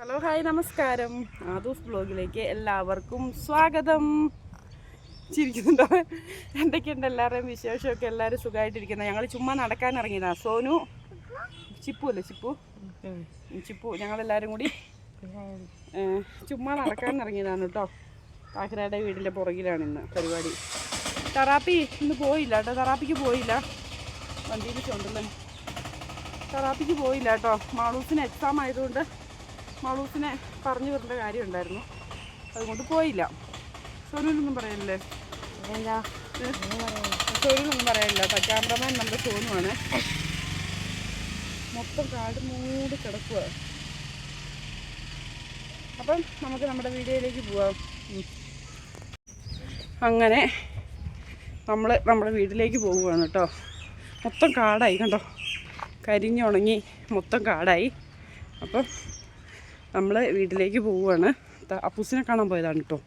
Hello hi നമസ്കാരം. ആദൂസ് ബ്ലോഗിലേക്ക് എല്ലാവർക്കും സ്വാഗതം. ചിരിക്കുന്നുണ്ടോ? എന്തൊക്കെയുണ്ട് എല്ലാവരുടെയും വിശേഷമൊക്കെ? എല്ലാവരും സുഖമായിട്ടിരിക്കുന്നത് ഞങ്ങൾ ചുമ്മാ നടക്കാൻ ഇറങ്ങിയതാ. സോനു? ചിപ്പു അല്ലേ ചിപ്പു? ചിപ്പു ഞങ്ങളെല്ലാവരും കൂടി. ചുമ്മാ നടക്കാൻ ഇറങ്ങിയതാണ് കേട്ടോ. താക്കരയുടെ വീടിന്റെ പുറകിലാണ് ഇന്ന് പരിപാടി. തെറാപ്പി ഇന്ന് പോയില്ല കേട്ടോ. തെറാപ്പിക്ക് പോയില്ല. വണ്ടിയിൽ ചുണ്ടല്ലേ? തെറാപ്പിക്ക് പോയില്ല കേട്ടോ. മാളൂസിന് എക്സാം ആയതുകൊണ്ട് മാളൂസിനെ പറഞ്ഞു വിടേണ്ട കാര്യം ഉണ്ടായിരുന്നു അതുകൊണ്ട് പോയില്ല. സോനുവിനൊന്നും പറയല്ലേ? എന്താ സോനുവിനൊന്നും പറയാനില്ല കേട്ടോ ക്യാമറമാൻ നമ്മുടെ സോനുവാണ്. മൊത്തം കാട് മൂടി കിടക്കുക അപ്പം നമുക്ക് നമ്മുടെ വീഡിയോയിലേക്ക് പോവാം. അങ്ങനെ നമ്മൾ നമ്മുടെ വീട്ടിലേക്ക് പോവുകയാണ് കേട്ടോ. മൊത്തം കാടായി കണ്ടോ? കരിഞ്ഞുണങ്ങി മൊത്തം കാടായി. അപ്പം നമ്മൾ വീട്ടിലേക്ക് പോവുകയാണ് അപ്പൂസിനെ കാണാൻ പോയതാണ് കേട്ടോ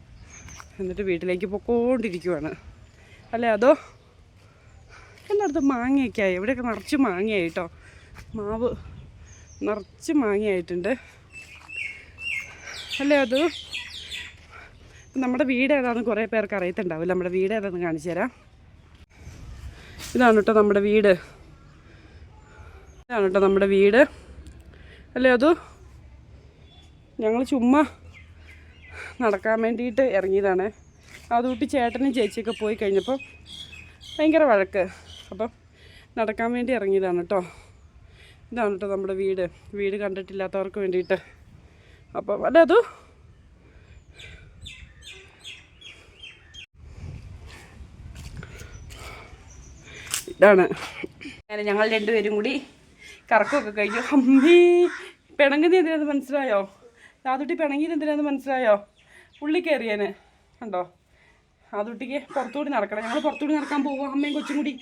എന്നിട്ട് വീട്ടിലേക്ക് പൊക്കോണ്ടിരിക്കുവാണ്. അല്ലേ അതോ? എല്ലായിടത്തും മാങ്ങയൊക്കെ ആയി ഇവിടെയൊക്കെ നിറച്ച് മാങ്ങയായി കേട്ടോ മാവ് നിറച്ച് മാങ്ങയായിട്ടുണ്ട്. അല്ലേ അത്? നമ്മുടെ വീട് ഏതാണെന്ന് കുറേ പേർക്ക് അറിയത്തുണ്ടാവില്ല. നമ്മുടെ വീട് ഏതാണെന്ന് കാണിച്ചു തരാം. ഇതാണ് കേട്ടോ നമ്മുടെ വീട്. ഇതാണ് കേട്ടോ നമ്മുടെ വീട്. അല്ലേ അത്? ഞങ്ങൾ ചുമ്മാ നടക്കാൻ വേണ്ടിയിട്ട് ഇറങ്ങിയതാണ്. അതുകൂട്ടി ചേട്ടനും ചേച്ചിയൊക്കെ പോയി കഴിഞ്ഞപ്പോൾ ഭയങ്കര വഴക്ക്. അപ്പം നടക്കാൻ വേണ്ടി ഇറങ്ങിയതാണ് കേട്ടോ. ഇതാണ് കേട്ടോ നമ്മുടെ വീട്. വീട് കണ്ടിട്ടില്ലാത്തവർക്ക് വേണ്ടിയിട്ട്. അപ്പം അല്ല അതു? ഇതാണ്. അങ്ങനെ ഞങ്ങൾ രണ്ടുപേരും കൂടി കറക്കമൊക്കെ കഴിഞ്ഞു. അമ്മീ പിണങ്ങുന്നത് എന്തിനാന്ന് മനസ്സിലായോ? ആതുട്ടി പിണങ്ങിയത് എന്തിനാന്ന് മനസ്സിലായോ? ഉള്ളി കയറിയേന് കണ്ടോ? ആതുട്ടിക്ക് പുറത്തുകൂടി നടക്കണം. ഞങ്ങൾ പുറത്തുകൂടി നടക്കാൻ പോവാ അമ്മയും കൊച്ചും കൂടി.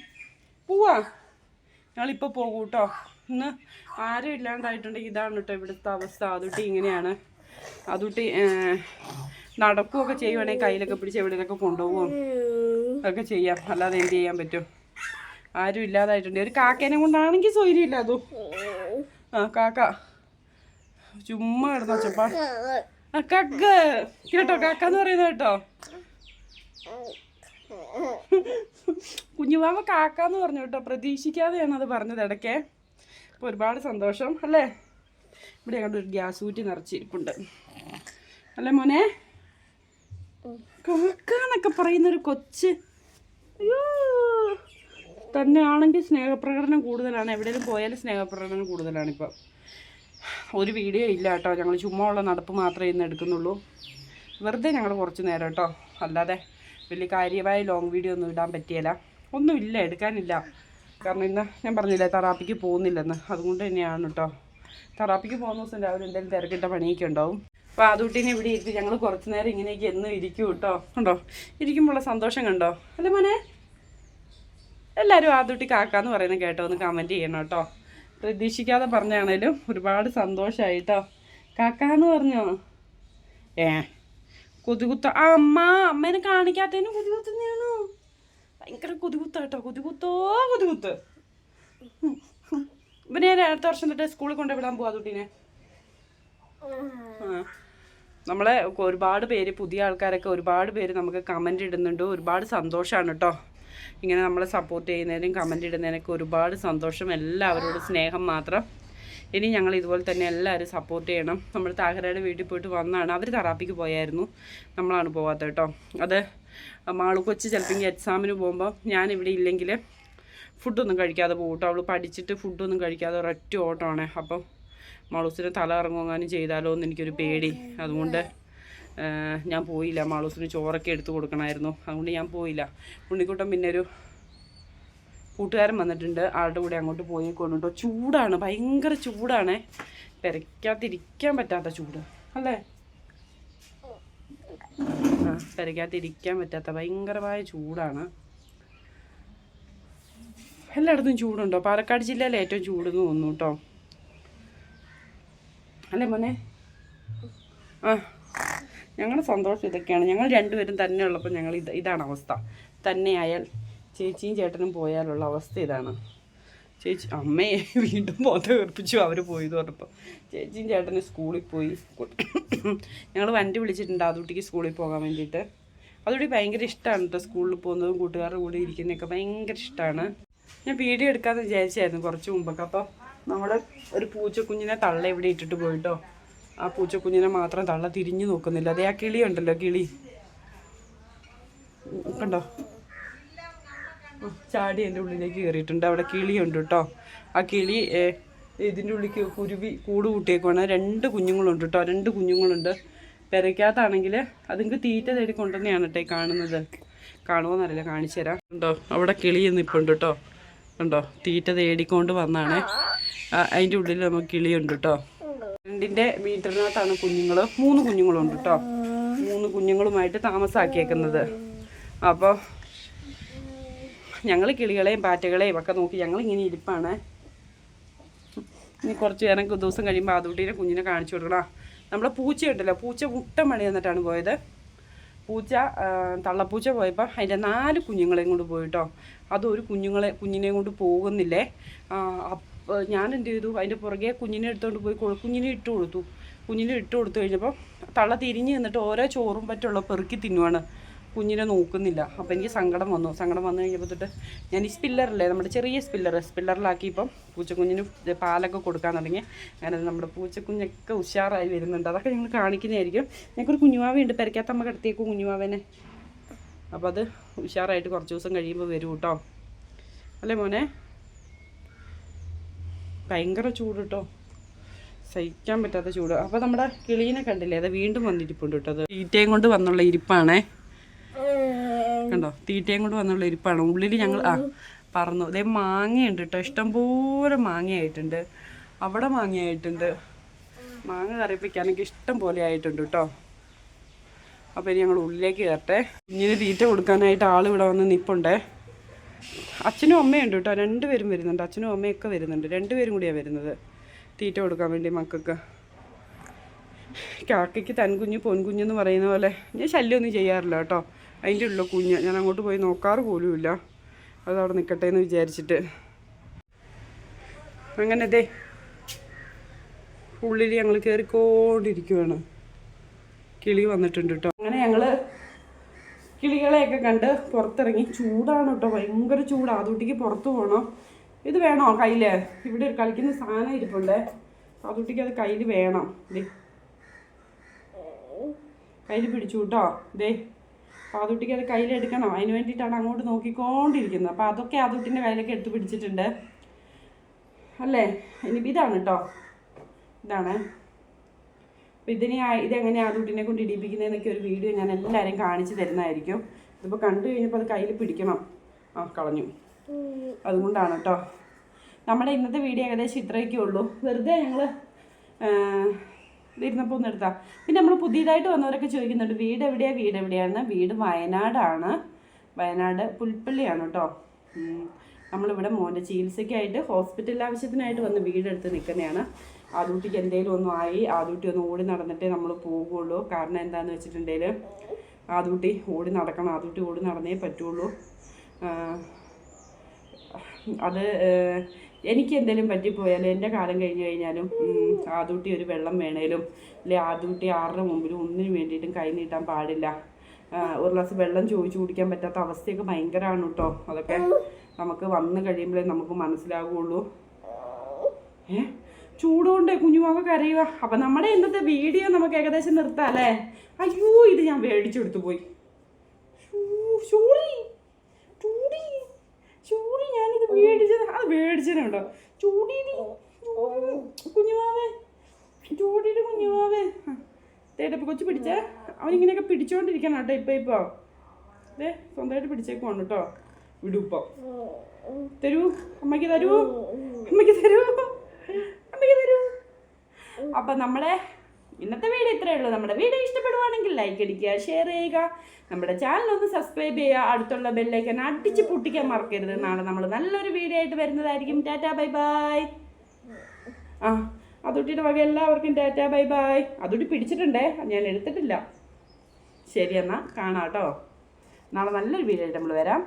പോവാ. ഞങ്ങളിപ്പോൾ പോകും കേട്ടോ ഇന്ന് ആരും ഇല്ലാണ്ടായിട്ടുണ്ടെങ്കിൽ ഇതാണ് കേട്ടോ ഇവിടുത്തെ അവസ്ഥ. ആതുട്ടി ഇങ്ങനെയാണ്. ആതുട്ടി നടക്കുകയൊക്കെ ചെയ്യുവാണെങ്കിൽ കയ്യിലൊക്കെ പിടിച്ച് എവിടെയൊക്കെ കൊണ്ടുപോകും ഒക്കെ ചെയ്യാം. അല്ലാതെ എന്ത് ചെയ്യാൻ പറ്റും? ആരും ഇല്ലാതായിട്ടുണ്ട്. ഒരു കാക്കേനെ കൊണ്ടാണെങ്കിൽ സൗകര്യമില്ല അതും. ആ കാക്ക. ചുമ്മാ കിടന്നോ ചപ്പാ ആ കക്ക. കേട്ടോ കാക്ക എന്ന് പറയുന്നത് കേട്ടോ. കുഞ്ഞുമാമ കാക്ക എന്ന് പറഞ്ഞു കേട്ടോ. പ്രതീക്ഷിക്കാതെയാണ് അത് പറഞ്ഞത് ഇടയ്ക്ക്. അപ്പോൾ ഒരുപാട് സന്തോഷം അല്ലേ? ഇവിടെ കണ്ട് ഒരു ഗ്യാസ് ഊറ്റി നിറച്ചിരിപ്പുണ്ട്. അല്ലേ മോനെ? കാക്ക എന്നൊക്കെ പറയുന്ന ഒരു കൊച്ച്. അയ്യോ. തന്നെ ആണെങ്കിൽ സ്നേഹപ്രകടനം കൂടുതലാണ്. എവിടെയെങ്കിലും പോയാലും സ്നേഹപ്രകടനം കൂടുതലാണ് ഇപ്പം ഒരു വീഡിയോ ഇല്ല കേട്ടോ. ഞങ്ങൾ ചുമ്മാ ഉള്ള നടപ്പ് മാത്രമേ ഇന്ന് എടുക്കുന്നുള്ളൂ. വെറുതെ ഞങ്ങൾ കുറച്ച് നേരം കേട്ടോ. അല്ലാതെ വലിയ കാര്യമായ ലോങ് വീഡിയോ ഒന്നും ഇടാൻ പറ്റിയല്ല. ഒന്നുമില്ല എടുക്കാനില്ല. കാരണം ഇന്ന് ഞാൻ പറഞ്ഞില്ലേ തെറാപ്പിക്ക് പോകുന്നില്ലെന്ന്. അതുകൊണ്ട് തന്നെയാണ് കേട്ടോ. തെറാപ്പിക്ക് പോകുന്ന ദിവസം രാവിലെ എന്തെങ്കിലും തിരക്കിട്ട പണിയൊക്കെ ഉണ്ടാവും. അപ്പോൾ അതുകൊണ്ടിനെ ഇവിടെ ഇരുത്തി ഞങ്ങൾ കുറച്ച് നേരം ഇങ്ങനെയൊക്കെ എന്നും ഇരിക്കും കേട്ടോ. കണ്ടോ? ഇരിക്കുമ്പോഴുള്ള സന്തോഷം കണ്ടോ? അല്ലേ മോനെ? എല്ലാവരും ആദ്യട്ടി കാക്കാന്ന് പറയുന്നത് കേട്ടോ. ഒന്ന് കമന്റ് ചെയ്യണം കേട്ടോ. പ്രതീക്ഷിക്കാതെ പറഞ്ഞാണേലും ഒരുപാട് സന്തോഷമായി കേട്ടോ കാക്കാന്ന് പറഞ്ഞോ? ഏ കൊതുകുത്ത ആ അമ്മ അമ്മേനെ കാണിക്കാത്തതിന് കൊതുകുത്തുന്നതാണോ? ഭയങ്കര കൊതികുത്ത കേട്ടോ കൊതുകുത്തോ കൊതുകുത്ത്. ഇവനെ ഞാൻ അടുത്ത വർഷം തൊട്ട് സ്കൂളിൽ കൊണ്ടുവിടാൻ പോവാ കുട്ടീനെ നമ്മളെ ഒരുപാട് പേര് പുതിയ ആൾക്കാരൊക്കെ ഒരുപാട് പേര് നമുക്ക് കമന്റ് ഇടുന്നുണ്ട്. ഒരുപാട് സന്തോഷമാണ് കേട്ടോ ഇങ്ങനെ നമ്മളെ സപ്പോർട്ട് ചെയ്യുന്നതിനും കമന്റ് ഇടുന്നതിനൊക്കെ ഒരുപാട് സന്തോഷം. എല്ലാവരോടും സ്നേഹം മാത്രം. ഇനി ഞങ്ങൾ ഇതുപോലെ തന്നെ എല്ലാവരും സപ്പോർട്ട് ചെയ്യണം. നമ്മൾ താഹരയുടെ വീട്ടിൽ പോയിട്ട് വന്നാണ്. അവർ തെറാപ്പിക്ക് പോയായിരുന്നു. നമ്മളാണ് പോകാത്തത് കേട്ടോ. അത് മാളു കൊച്ച് ചിലപ്പോൾ എക്സാമിന് പോകുമ്പോൾ ഞാൻ ഇവിടെ ഇല്ലെങ്കിൽ ഫുഡൊന്നും കഴിക്കാതെ പോകും കേട്ടോ. അവൾ പഠിച്ചിട്ട് ഫുഡൊന്നും കഴിക്കാതെ ഒരൊറ്റ ഓട്ടമാണ്. അപ്പം മാളൂസിന് തല ഇറങ്ങുവാനും ചെയ്താലോ എന്ന് എനിക്കൊരു പേടി. അതുകൊണ്ട് ഞാൻ പോയില്ല. മാളൂസിന് ചോറൊക്കെ എടുത്ത് കൊടുക്കണമായിരുന്നു. അതുകൊണ്ട് ഞാൻ പോയില്ല. ഉണ്ണിക്കുട്ടൻ പിന്നെ ഒരു കൂട്ടുകാരൻ വന്നിട്ടുണ്ട്. ആളുടെ കൂടെ അങ്ങോട്ട് പോയി കൊണ്ടുണ്ടോ ചൂടാണ്. ഭയങ്കര ചൂടാണേ. പെരയ്ക്കാത്തിരിക്കാൻ പറ്റാത്ത ചൂട്. അല്ലേ? ആ പെരയ്ക്കാത്തിരിക്കാൻ പറ്റാത്ത ഭയങ്കരമായ ചൂടാണ്. എല്ലായിടത്തും ചൂടുണ്ടോ? പാലക്കാട് ജില്ലയിൽ ഏറ്റവും ചൂടെന്ന് തോന്നുന്നു കേട്ടോ. അല്ലേ മോനെ? ആ. ഞങ്ങളുടെ സന്തോഷം ഇതൊക്കെയാണ്. ഞങ്ങൾ രണ്ടുപേരും തന്നെ ഉള്ളപ്പോൾ ഞങ്ങൾ ഇത് ഇതാണ് അവസ്ഥ. തന്നെയായാൽ ചേച്ചിയും ചേട്ടനും പോയാലുള്ള അവസ്ഥ ഇതാണ്. ചേച്ചി അമ്മയെ വീണ്ടും ബോധ കീർപ്പിച്ചു അവർ പോയത് പറഞ്ഞപ്പോൾ ചേച്ചിയും ചേട്ടനും സ്കൂളിൽ പോയി. ഞങ്ങൾ വണ്ടി വിളിച്ചിട്ടുണ്ട് അതുട്ടിക്ക് സ്കൂളിൽ പോകാൻ വേണ്ടിയിട്ട്. അതുകൂടി ഭയങ്കര ഇഷ്ടമാണ് കേട്ടോ സ്കൂളിൽ പോകുന്നതും കൂട്ടുകാരുടെ കൂടെ ഇരിക്കുന്നതൊക്കെ ഭയങ്കര ഇഷ്ടമാണ്. ഞാൻ വീഡിയോ എടുക്കാമെന്ന് വിചാരിച്ചായിരുന്നു കുറച്ച് മുമ്പൊക്കെ. അപ്പോൾ നമ്മുടെ ഒരു പൂച്ചക്കുഞ്ഞിനെ തള്ള ഇവിടെ ഇട്ടിട്ട് പോയിട്ടോ. ആ പൂച്ചക്കുഞ്ഞിനെ മാത്രം തള്ള തിരിഞ്ഞു നോക്കുന്നില്ല. അതേ ആ കിളി ഉണ്ടല്ലോ കിളി. കണ്ടോ? ചാടി എന്റെ ഉള്ളിലേക്ക് കയറിയിട്ടുണ്ട്. അവിടെ കിളിയുണ്ട് കേട്ടോ. ആ കിളി ഇതിന്റെ ഉള്ളിൽ കുരുവി കൂട് കൂട്ടിയേക്കുവാണ്. രണ്ട് കുഞ്ഞുങ്ങളുണ്ട് കേട്ടോ. രണ്ട് കുഞ്ഞുങ്ങളുണ്ട്. പെരയ്ക്കകത്താണെങ്കിൽ അതുങ്ങൾക്ക് തീറ്റ തേടി കൊണ്ടുതന്നെയാണ് കേട്ടോ കാണുന്നത്. കാണുമോന്നറിയില്ല കാണിച്ചു തരാം. ഉണ്ടോ അവിടെ കിളി നിൽപ്പുണ്ട് കേട്ടോ. ഉണ്ടോ തീറ്റ തേടിക്കൊണ്ട് വന്നാണ്. അതിന്റെ ഉള്ളിൽ നമുക്ക് കിളിയുണ്ട് കേട്ടോ. രണ്ടിന്റെ മീറ്ററിനകത്താണ് കുഞ്ഞുങ്ങൾ മൂന്ന് കുഞ്ഞുങ്ങളുണ്ട് കേട്ടോ മൂന്ന് കുഞ്ഞുങ്ങളുമായിട്ട് താമസാക്കിയേക്കുന്നത്. അപ്പോൾ ഞങ്ങൾ കിളികളെയും പാറ്റകളെയും ഒക്കെ നോക്കി ഞങ്ങൾ ഇങ്ങനെ ഇരിപ്പാണ്. ഇനി കുറച്ച് നേരം ദിവസം കഴിയുമ്പോൾ ആദൂട്ടീനെ കുഞ്ഞിനെ കാണിച്ചു കൊടുക്കണം. നമ്മളെ പൂച്ചയുണ്ടല്ലോ പൂച്ച മുട്ട മണി എന്നിട്ടാണ് പോയത്. പൂച്ച തള്ളപ്പൂച്ച പോയപ്പോൾ അതിന്റെ നാല് കുഞ്ഞുങ്ങളെയും കൊണ്ട് പോയിട്ടോ അതൊരു കുഞ്ഞുങ്ങളെ കുഞ്ഞിനെയും കൊണ്ട് പോകുന്നില്ലേ? ഞാൻ എന്ത് ചെയ്തു? അതിന്റെ പുറകെ കുഞ്ഞിനെ എടുത്തുകൊണ്ട് പോയി കുഞ്ഞിനെ ഇട്ട് കൊടുത്തു. കുഞ്ഞിനെ ഇട്ട് കൊടുത്തു കഴിഞ്ഞപ്പോൾ തള്ള തിരിഞ്ഞ് നിന്നിട്ട് ഓരോ ചോറും പറ്റുള്ള പെറുക്കി തിന്നുവാണ്. കുഞ്ഞിനെ നോക്കുന്നില്ല. അപ്പോൾ എനിക്ക് സങ്കടം വന്നു. സങ്കടം വന്നു കഴിഞ്ഞപ്പോൾ തൊട്ട് ഞാൻ ഈ സ്പില്ലറില്ലേ നമ്മുടെ ചെറിയ സ്പില്ലർ സ്പില്ലറിലാക്കി ഇപ്പം പൂച്ചക്കുഞ്ഞിന് പാലൊക്കെ കൊടുക്കാൻ തുടങ്ങി. അങ്ങനെ നമ്മുടെ പൂച്ചക്കുഞ്ഞൊക്കെ ഉഷാറായി വരുന്നുണ്ട്. അതൊക്കെ ഞങ്ങൾ കാണിക്കുന്നതായിരിക്കും. ഞങ്ങൾക്കൊരു കുഞ്ഞുമാവയുണ്ട്. പെരക്കാത്ത അമ്മ കിടത്തിയേക്കും കുഞ്ഞുമാവനെ. അപ്പോൾ അത് ഉഷാറായിട്ട് കുറച്ച് ദിവസം കഴിയുമ്പോൾ വരും കേട്ടോ അല്ലേ മോനെ? ഭയങ്കര ചൂട് കേട്ടോ സഹിക്കാൻ പറ്റാത്ത ചൂട്. അപ്പോൾ നമ്മുടെ കിളീനെ കണ്ടില്ലേ? അത് വീണ്ടും വന്നിരിപ്പുണ്ട് കേട്ടോ അത് തീറ്റയും കൊണ്ട് വന്നുള്ള ഇരിപ്പാണേ. കണ്ടോ? തീറ്റയും കൊണ്ട് വന്നുള്ള ഇരിപ്പാണ്. ഉള്ളിൽ ഞങ്ങൾ ആ പറന്നു. അതേ മാങ്ങയുണ്ട് കേട്ടോ ഇഷ്ടംപോലെ മാങ്ങയായിട്ടുണ്ട്. അവിടെ മാങ്ങയായിട്ടുണ്ട്. മാങ്ങ കറിപ്പിക്കാനൊക്കെ ഇഷ്ടം പോലെ ആയിട്ടുണ്ട് കേട്ടോ അപ്പോൾ ഇനി ഞങ്ങൾ ഉള്ളിലേക്ക് കയറട്ടെ. ഇങ്ങനെ തീറ്റ കൊടുക്കാനായിട്ട് ആൾ ഇവിടെ വന്ന് നിൽപ്പുണ്ടേ അച്ഛനും അമ്മയുണ്ട് കേട്ടോ. രണ്ടുപേരും വരുന്നുണ്ട്. അച്ഛനും അമ്മയൊക്കെ വരുന്നുണ്ട്. രണ്ടുപേരും കൂടിയാണ് വരുന്നത്. തീറ്റ കൊടുക്കാൻ വേണ്ടി മക്കൾക്ക്. കാക്കയ്ക്ക് തൻകുഞ്ഞ് പൊൻകുഞ്ഞെന്ന് പറയുന്ന പോലെ ഞാൻ ശല്യമൊന്നും ചെയ്യാറില്ല കേട്ടോ. അതിന്റെ ഉള്ള കുഞ്ഞ്. ഞാൻ അങ്ങോട്ട് പോയി നോക്കാറ് പോലുമില്ല അത് അവിടെ നിൽക്കട്ടെ എന്ന് വിചാരിച്ചിട്ട്. അങ്ങനെ ദേ ഉള്ളിൽ ഞങ്ങൾ കയറിക്കോണ്ടിരിക്കുവാണ്. കിളി വന്നിട്ടുണ്ട് കേട്ടോ. അങ്ങനെ ഞങ്ങൾ കിളികളെയൊക്കെ കണ്ട് പുറത്തിറങ്ങി. ചൂടാണ് കേട്ടോ ഭയങ്കര ചൂടാണ് അതുട്ടിക്ക് പുറത്ത് പോകണം ഇത് വേണോ കയ്യിൽ ഇവിടെ ഒരു കളിക്കുന്ന സാധനം ഇരിപ്പുണ്ടേ. അതുട്ടിക്ക് അത് കയ്യിൽ വേണം. ദേ. കയ്യിൽ പിടിച്ചു കേട്ടോ. ദേ. പാതുട്ടിക്ക് അത് കയ്യിലെടുക്കണം അതിന് വേണ്ടിയിട്ടാണ് അങ്ങോട്ട് നോക്കിക്കൊണ്ടിരിക്കുന്നത്. അപ്പോൾ അതൊക്കെ ആദൂട്ടിന്റെ കയ്യിലൊക്കെ എടുത്ത് പിടിച്ചിട്ടുണ്ട്. അല്ലേ? ഇനി ഇതാണ് കേട്ടോ. ഇതാണ്. അപ്പോൾ ഇതിനെ ആ- റൂട്ടിനെ കൊണ്ട് ഇടിപ്പിക്കുന്നതെന്നൊക്കെ ഒരു വീഡിയോ ഞാൻ എല്ലാവരെയും കാണിച്ചു തരുന്നതായിരിക്കും. ഇതിപ്പോൾ കണ്ടു കഴിഞ്ഞപ്പോൾ അത് കയ്യിൽ പിടിക്കണം. ആ കളഞ്ഞു. അതുകൊണ്ടാണ് കേട്ടോ നമ്മുടെ ഇന്നത്തെ വീഡിയോ ഏകദേശം ഇത്രയൊക്കെ ഉള്ളൂ. വെറുതെ ഞങ്ങൾ ഇരുന്നപ്പോൾ ഒന്ന് എടുത്താൽ പിന്നെ നമ്മൾ പുതിയതായിട്ട് വന്നവരൊക്കെ ചോദിക്കുന്നുണ്ട് വീട് എവിടെയാണ് വീട് എവിടെയാണ്? വീട് വയനാടാണ്. വയനാട് പുൽപ്പള്ളിയാണ് കേട്ടോ. നമ്മളിവിടെ മോന്റെ ചികിത്സയ്ക്കായിട്ട് ഹോസ്പിറ്റൽ ആവശ്യത്തിനായിട്ട് വന്ന് വീടെടുത്ത് നിൽക്കുന്നതാണ്. ആദൂട്ടിക്ക് എന്തെങ്കിലും ഒന്നും ആയി ആദൂട്ടി ഒന്ന് ഓടി നടന്നിട്ടേ നമ്മൾ പോകുള്ളൂ കാരണം എന്താണെന്ന് വെച്ചിട്ടുണ്ടെങ്കിൽ ആദൂട്ടി ഓടി നടക്കണം ആദൂട്ടി ഓടി നടന്നേ പറ്റുള്ളൂ. അത് എനിക്ക് എന്തെങ്കിലും പറ്റിപ്പോയാലും എന്റെ കാലം കഴിഞ്ഞു കഴിഞ്ഞാലും ആദൂട്ടി ഒരു വെള്ളം വേണേലും അല്ലെ ആദൂട്ടി ആരുടെ മുമ്പിലും ഒന്നിനു വേണ്ടിയിട്ടും കൈ നീട്ടാൻ പാടില്ല. ഒരു ഗ്ലാസ് വെള്ളം ചോദിച്ചു കുടിക്കാൻ പറ്റാത്ത അവസ്ഥയൊക്കെ ഭയങ്കരമാണ് കേട്ടോ അതൊക്കെ നമുക്ക് വന്നു കഴിയുമ്പോഴേ നമുക്ക് മനസ്സിലാകുള്ളൂ ചൂടുകൊണ്ടേ കുഞ്ഞുമാവ് കരയുക അപ്പം നമ്മുടെ ഇന്നത്തെ വീഡിയോ നമുക്ക് ഏകദേശം നിർത്താം അല്ലേ? അയ്യോ ഇത് ഞാൻ മേടിച്ചെടുത്തു പോയി. ചൂടി ചൂടി ഞാനിത് മേടിച്ചത്. അത് മേടിച്ചതുണ്ടോ ചൂടി. കുഞ്ഞുമാവേ ചൂടിയുടെ കുഞ്ഞുമാവേ തേടപ്പ് കൊച്ചു പിടിച്ചേ. അവനിങ്ങനെയൊക്കെ പിടിച്ചോണ്ടിരിക്കണം കേട്ടോ ഇപ്പൊ ഇപ്പോൾ അതെ സ്വന്തമായിട്ട് പിടിച്ചേക്കുവാണ് കേട്ടോ. വിടൂപ്പോ തരൂ അമ്മയ്ക്ക് തരൂ അമ്മയ്ക്ക് തരൂ. അപ്പം നമ്മളെ ഇന്നത്തെ വീഡിയോ ഇത്രയേ ഉള്ളൂ. നമ്മുടെ വീഡിയോ ഇഷ്ടപ്പെടുവാണെങ്കിൽ ലൈക്ക് അടിക്കുക ഷെയർ ചെയ്യുക. നമ്മുടെ ചാനൽ ഒന്ന് സബ്സ്ക്രൈബ് ചെയ്യുക. അടുത്തുള്ള ബെല്ലൈക്കൻ അടിച്ച് പൊട്ടിക്കാൻ മറക്കരുത് നാളെ നമ്മൾ നല്ലൊരു വീഡിയോ ആയിട്ട് വരുന്നതായിരിക്കും. ടാറ്റാ ബൈ ബൈ ആ അതുട്ടിയുടെ വക എല്ലാവർക്കും ടാറ്റാ ബൈ ബൈ അതുട്ടി പിടിച്ചിട്ടുണ്ടേ? ഞാൻ എടുത്തിട്ടില്ല. ശരി എന്നാൽ കാണാം കേട്ടോ. നാളെ നല്ലൊരു വീഡിയോ ആയിട്ട് നമ്മൾ വരാം.